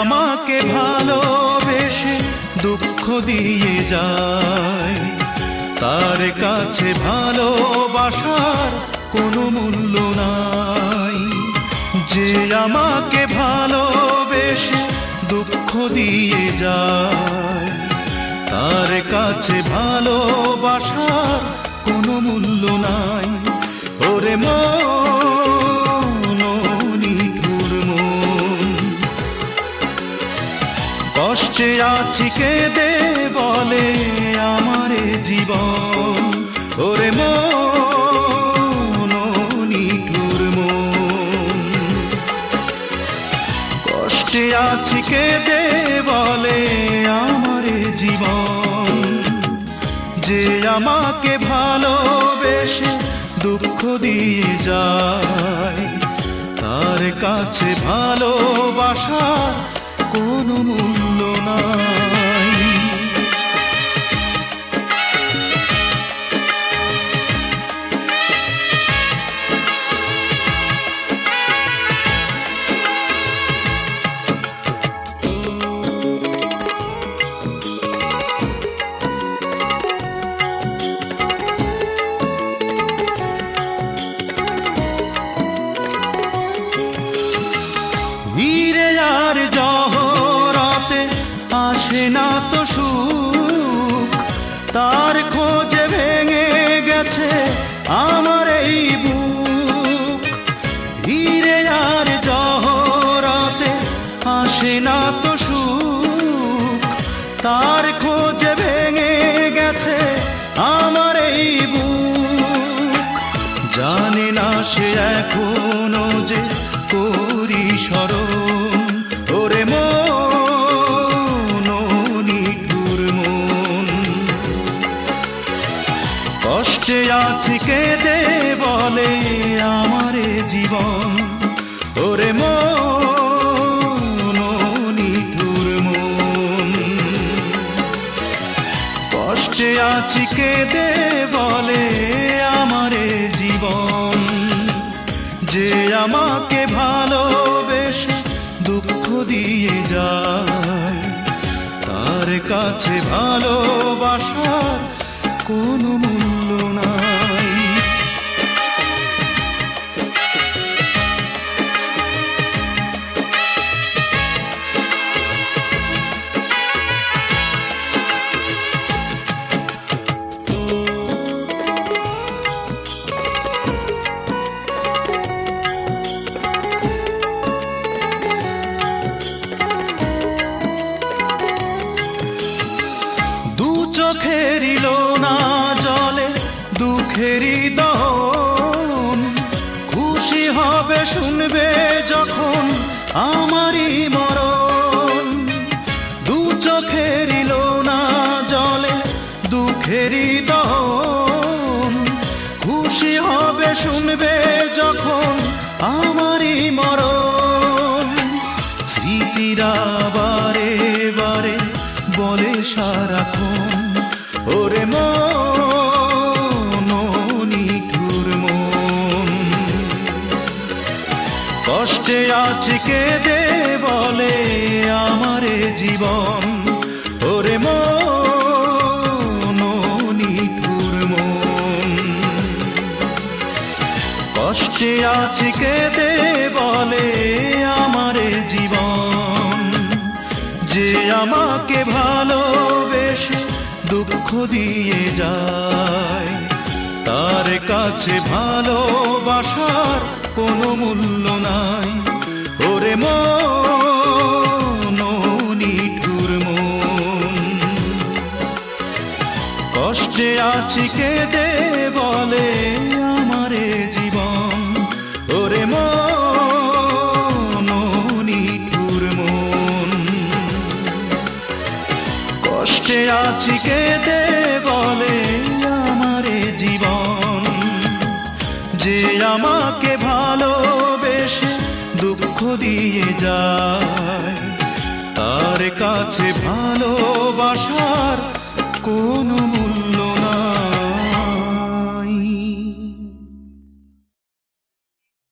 আমাকে ভালোবেসে দুঃখ দিয়ে যায়। তার কাছে ভালোবাসার কোনো মূল্য নাই। যে আমাকে ভালোবেসে দুঃখ দিয়ে যায়, তার কাছে ভালোবাসার কোনো মূল্য নাই। ওরে মন কষ্টে আছি কেঁদে বলে আমারে জীবন। ওরে কষ্টে আছি কেঁদে বলে আমারে জীবন। যে আমাকে ভালোবেসে দুঃখ দিয়ে যায়, তার কাছে ভালোবাসা কোনো মূল্য নাই গেছে আমার এই বুক। জানে না সে এখনও যে করি স্মরণ। ওরে মন। কষ্টে আছি কেঁদে বলে আমারে জীবন। কষ্টে আছি কেঁদে বলে আমারে জীবন। যে আমাকে ভালোবেসে দুঃখ দিয়ে যায়, তার কাছে ভালোবাসার কোনো স্মৃতিরা বারে বারে বলে সারাক্ষণ, ওরে নিঠুর মন। কষ্টে আছি কেঁদে বলে আমারে জীবন, ওরে নিঠুর মন। কষ্টে কেঁদে বলে দুঃখ দিয়ে যায়। তার কাছে ভালোবাসার কোনো মূল্য নাই। ওরে ম মন। কষ্টে আছি কেঁদে বলে আছি বলে আমারে জীবন। যে আমাকে ভালোবেসে দুঃখ দিয়ে যায় তার কাছে ভালোবাসার কোনো